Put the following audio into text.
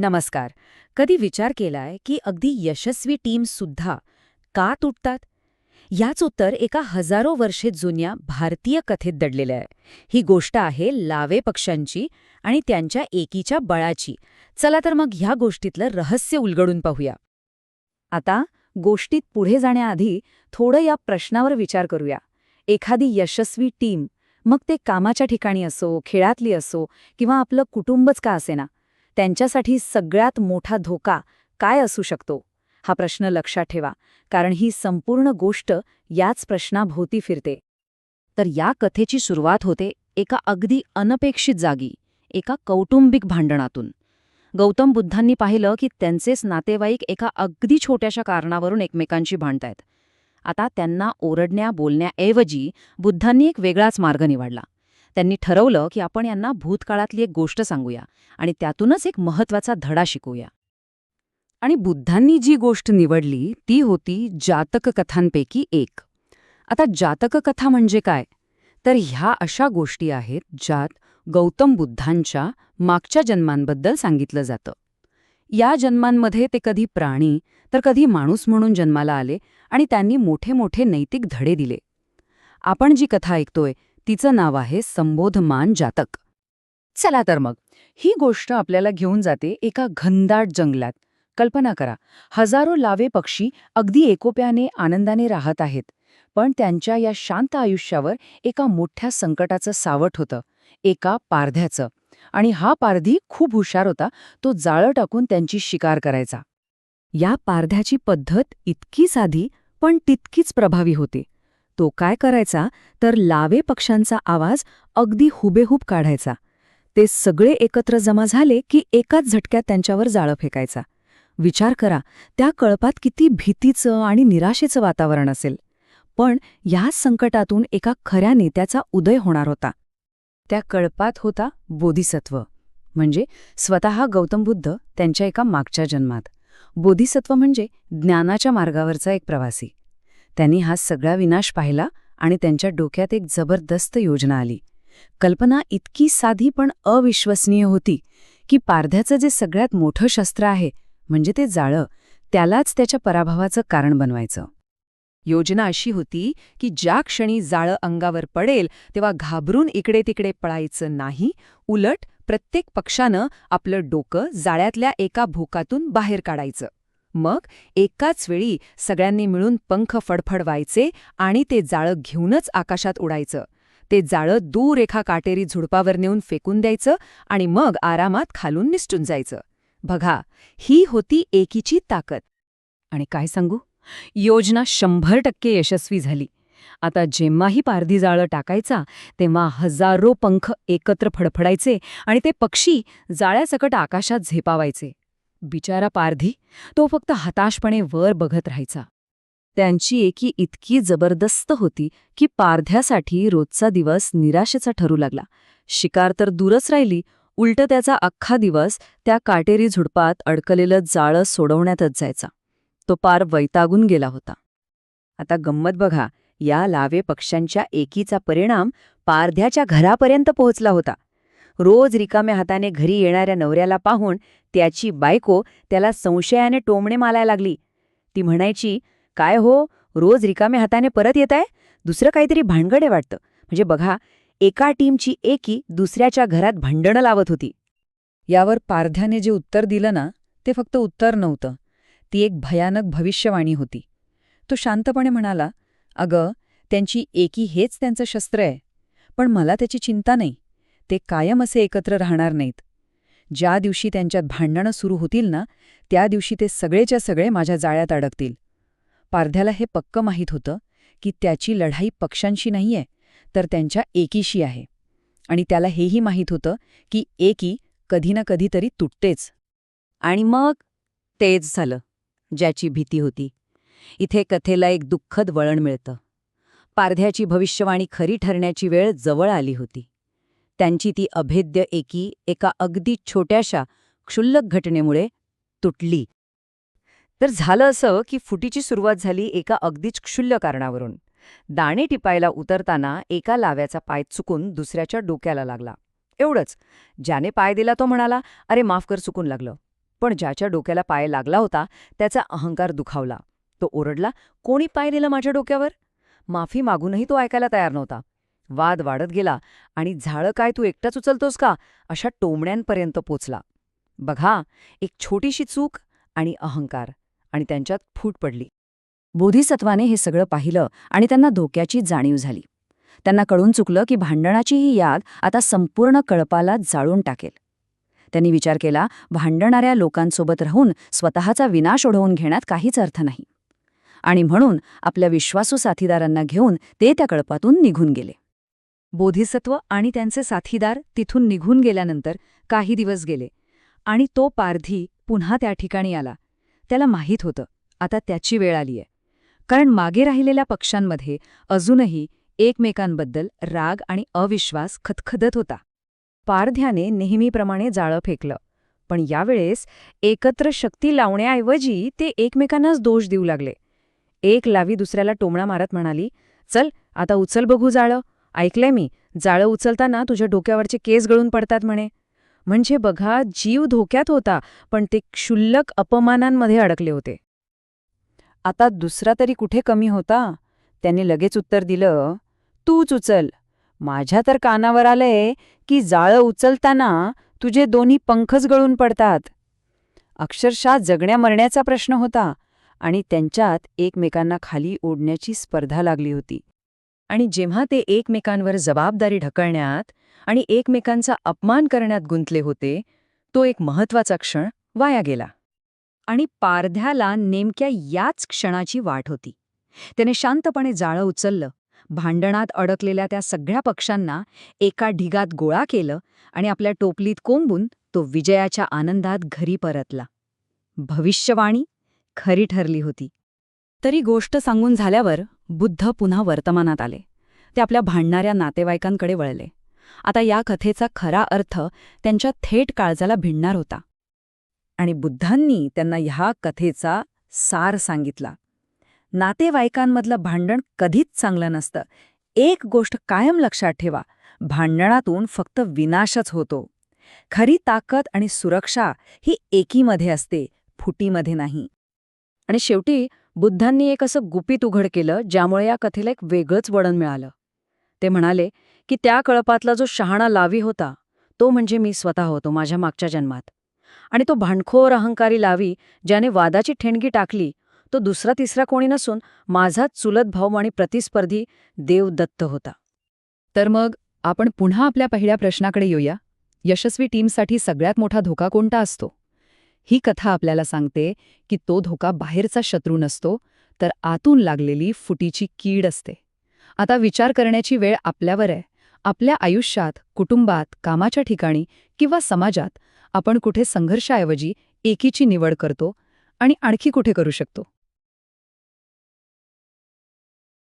नमस्कार. कधी विचार केलाय की अगदी यशस्वी टीम सुद्धा का तुटतात? याच उत्तर एका हजारो वर्षे जुन्या भारतीय कथेत दडलेलं आहे. ही गोष्ट आहे लावे पक्ष्यांची आणि त्यांच्या एकीच्या बळाची. चला तर मग ह्या गोष्टीतलं रहस्य उलगडून पाहूया. आता गोष्टीत पुढे जाण्याआधी थोडं या प्रश्नावर विचार करूया. एखादी यशस्वी टीम मग ते कामाच्या ठिकाणी असो खेळातली असो किंवा आपलं कुटुंबच का असेना त्यांच्यासाठी सगळ्यात मोठा धोका काय असू शकतो? हा प्रश्न लक्षात ठेवा कारण ही संपूर्ण गोष्ट याच प्रश्नाभोवती फिरते. तर या कथेची सुरुवात होते एका अगदी अनपेक्षित जागी एका कौटुंबिक भांडणातून. गौतम बुद्धांनी पाहिलं की त्यांचेच नातेवाईक एका अगदी छोट्याशा कारणावरून एकमेकांशी भांडतायत. आता त्यांना ओरडण्या बोलण्याऐवजी बुद्धांनी एक वेगळाच मार्ग निवडला. त्यांनी ठरवलं की आपण यांना भूतकाळातली एक गोष्ट सांगूया आणि त्यातूनच एक महत्त्वाचा धडा शिकूया. आणि बुद्धांनी जी गोष्ट निवडली ती होती जातक कथांपैकी एक. आता जातक कथा म्हणजे काय? तर ह्या अशा गोष्टी आहेत ज्यात गौतम बुद्धांच्या मागच्या जन्मांबद्दल सांगितलं जातं. या जन्मांमध्ये ते कधी प्राणी तर कधी माणूस म्हणून जन्माला आले आणि त्यांनी मोठे मोठे नैतिक धडे दिले. आपण जी कथा ऐकतोय तिचं नाव आहे संबोधमान जातक. चला तर मग ही गोष्ट आपल्याला घेऊन जाते एका घनदाट जंगलात. कल्पना करा हजारो लावे पक्षी अगदी एकोप्याने आनंदाने राहत आहेत. पण त्यांच्या या शांत आयुष्यावर एका मोठ्या संकटाचं सावट होतं एका पारध्याचं. आणि हा पारधी खूप हुशार होता तो जाळं टाकून त्यांची शिकार करायचा. या पारध्याची पद्धत इतकी साधी पण तितकीच प्रभावी होती. तो काय करायचा तर लावे पक्ष्यांचा आवाज अगदी हुबेहूब काढायचा. ते सगळे एकत्र जमा झाले की एकाच झटक्यात त्यांच्यावर जाळं फेकायचा. विचार करा त्या कळपात किती भीतीचं आणि निराशेचं वातावरण असेल. पण ह्याच संकटातून एका खऱ्या नेत्याचा उदय होणार होता. त्या कळपात होता बोधिसत्व. म्हणजे स्वतः गौतम बुद्ध त्यांच्या एका मागच्या जन्मात. बोधिसत्व म्हणजे ज्ञानाच्या मार्गावरचा एक प्रवासी. त्यांनी हा सगळा विनाश पाहिला आणि त्यांच्या डोक्यात एक जबरदस्त योजना आली. कल्पना इतकी साधी पण अविश्वसनीय होती की पारध्याचं जे सगळ्यात मोठं शस्त्र आहे म्हणजे ते जाळं त्यालाच त्याच्या पराभवाचं कारण बनवायचं. योजना अशी होती की ज्या क्षणी जाळं अंगावर पडेल तेव्हा घाबरून इकडे तिकडे पळायचं नाही उलट प्रत्येक पक्षानं आपलं डोकं जाळ्यातल्या एका भोकातून बाहेर काढायचं. मग एकाच वेळी सगळ्यांनी मिळून पंख फडफडवायचे आणि ते जाळं घेऊनच आकाशात उडायचं. ते जाळं दूर एका काटेरी झुडपावर नेऊन फेकून द्यायचं आणि मग आरामात खालून निसटून जायचं. बघा ही होती एकीची ताकद. आणि काय सांगू? योजना शंभर टक्के यशस्वी झाली. आता जेव्हाही पारधी जाळं टाकायचा तेव्हा हजारो पंख एकत्र फडफडायचे आणि ते पक्षी जाळ्यासकट आकाशात झेपावायचे. बिचारा पारधी तो फक्त हताशपणे वर बघत राहायचा. त्यांची एकी इतकी जबरदस्त होती की पारध्यासाठी रोजचा दिवस निराशेचा ठरू लागला. शिकार तर दूरच राहिली उलट त्याचा अख्खा दिवस त्या काटेरी झुडपात अडकलेलं जाळं सोडवण्यातच जायचा. तो पार वैतागून गेला होता. आता गंमत बघा या लावे पक्ष्यांच्या एकीचा परिणाम पारध्याच्या घरापर्यंत पोहोचला होता. रोज रिकाम्या हाताने घरी येणाऱ्या नवऱ्याला पाहून त्याची बायको त्याला संशयाने टोमणे मालायला लागली. ती म्हणायची काय हो रोज रिकाम्या हाताने परत येत आहे दुसरं काहीतरी भानगडे वाटतं. म्हणजे बघा एका टीमची एकी दुसऱ्याच्या घरात भांडणं लावत होती. यावर पारध्याने जे उत्तर दिलं ना ते फक्त उत्तर नव्हतं. ती एक भयानक भविष्यवाणी होती. तो शांतपणे म्हणाला अगं त्यांची एकी हेच त्यांचं शस्त्र आहे. पण मला त्याची चिंता नाही. ते कायम असे एकत्र राहणार नाहीत. ज्या दिवशी त्यांच्यात भांडणं सुरू होतील ना त्या दिवशी ते सगळेच्या सगळे माझ्या जाळ्यात अडकतील. पारध्याला हे पक्क माहीत होतं की त्याची लढाई पक्षांशी नाहीये तर त्यांच्या एकीशी आहे. आणि त्याला हेही माहीत होतं की एकी कधी ना कधीतरी तुटतेच. आणि मग तेच झालं ज्याची भीती होती. इथे कथेला एक दुःखद वळण मिळतं. पारध्याची भविष्यवाणी खरी ठरण्याची वेळ जवळ आली होती. त्यांची ती अभेद्य एकी एका अगदी छोट्याशा क्षुल्लक घटनेमुळे तुटली. तर झालं असं की फुटीची सुरुवात झाली एका अगदीच क्षुल्ल कारणावरून. दाणे टिपायला उतरताना एका लाव्याचा पाय चुकून दुसऱ्याच्या डोक्याला लागला. एवढंच. ज्याने पाय दिला तो म्हणाला अरे माफ कर चुकून लागलं. पण ज्याच्या डोक्याला पाय लागला होता त्याचा अहंकार दुखावला. तो ओरडला कोणी पाय दिलं माझ्या डोक्यावर? माफी मागूनही तो ऐकायला तयार नव्हता. वाद वाढत गेला. आणि झाडं काय तू एकटाच उचलतोस का? अशा टोमण्यांपर्यंत पोचला. बघा एक छोटीशी चूक आणि अहंकार. आणि त्यांच्यात फूट पडली. बोधिसत्वाने हे सगळं पाहिलं आणि त्यांना धोक्याची जाणीव झाली. त्यांना कळून चुकलं की भांडणाची ही याद आता संपूर्ण कळपाला जाळून टाकेल. त्यांनी विचार केला भांडणाऱ्या लोकांसोबत राहून स्वतःचा विनाश ओढवून घेण्यात काहीच अर्थ नाही. आणि म्हणून आपल्या विश्वासू साथीदारांना घेऊन ते त्या कळपातून निघून गेले. बोधिसत्व आणि त्यांचे साथीदार तिथून निघून गेल्यानंतर काही दिवस गेले आणि तो पारधी पुन्हा त्या ठिकाणी आला. त्याला माहीत होतं आता त्याची वेळ आलीय. कारण मागे राहिलेल्या पक्षांमध्ये अजूनही एकमेकांबद्दल राग आणि अविश्वास खतखदत होता. पारध्याने नेहमीप्रमाणे जाळं फेकलं पण यावेळेस एकत्र शक्ती लावण्याऐवजी ते एकमेकांनाच दोष देऊ लागले. एक लावी दुसऱ्याला टोमणा मारत म्हणाली चल आता उचल बघू जाळं. ऐकलंय मी. जाळं उचलताना तुझ्या डोक्यावरचे केस गळून पडतात म्हणे. म्हणजे बघा जीव धोक्यात होता पण ते क्षुल्लक अपमानांमध्ये अडकले होते. आता दुसरा तरी कुठे कमी होता? त्याने लगेच उत्तर दिलं तूच उचल. माझ्या तर कानावर आलंय की जाळं उचलताना तुझे दोन्ही पंखच गळून पडतात. अक्षरशः जगण्या मरण्याचा प्रश्न होता आणि त्यांच्यात एकमेकांना खाली ओढण्याची स्पर्धा लागली होती. आणि जेव्हा ते एकमेकांवर जबाबदारी ढकलण्यात आणि एकमेकांचा अपमान करण्यात गुंतले होते तो एक महत्त्वाचा क्षण वाया गेला. आणि पारध्याला नेमक्या याच क्षणाची वाट होती. त्याने शांतपणे जाळं उचललं भांडणात अडकलेल्या त्या सगळ्या पक्षांना एका ढिगात गोळा केलं आणि आपल्या टोपलीत कोंबून तो विजयाच्या आनंदात घरी परतला. भविष्यवाणी खरी ठरली होती. तरी गोष्ट सांगून झाल्यावर बुद्ध पुन्हा वर्तमानात आले. ते आपल्या भांडणाऱ्या नातेवाईकांकडे वळले. आता या कथेचा खरा अर्थ त्यांच्या थेट काळजाला भिडणार होता. आणि बुद्धांनी त्यांना ह्या कथेचा सार सांगितला. नातेवाईकांमधलं भांडण कधीच चांगलं नसतं. एक गोष्ट कायम लक्षात ठेवा. भांडणातून फक्त विनाशच होतो. खरी ताकद आणि सुरक्षा ही एकीमध्ये असते फुटीमध्ये नाही. आणि शेवटी बुद्धांनी एक असं गुपित उघड केलं ज्यामुळे या कथेला एक वेगळंच वळण मिळालं. ते म्हणाले की त्या कळपातला जो शहाणा लावी होता तो म्हणजे मी स्वतः होतो माझ्या मागच्या जन्मात. आणि तो भांडखोर अहंकारी लावी ज्याने वादाची ठेणगी टाकली तो दुसरा तिसरा कोणी नसून माझाच चुलत भाऊ आणि प्रतिस्पर्धी देवदत्त होता. तर मग आपण पुन्हा आपल्या पहिल्या प्रश्नाकडे येऊया. यशस्वी टीमसाठी सगळ्यात मोठा धोका कोणता असतो? ही कथा आपल्याला सांगते की तो धोका बाहेरचा शत्रू नसतो तर आतून लागलेली फुटीची कीड असते. आता विचार करण्याची वेळ आपल्यावर आहे. आपल्या आयुष्यात कुटुंबात कामाच्या ठिकाणी किंवा समाजात आपण कुठे संघर्षाऐवजी एकीची निवड करतो आणि आणखी कुठे करू शकतो?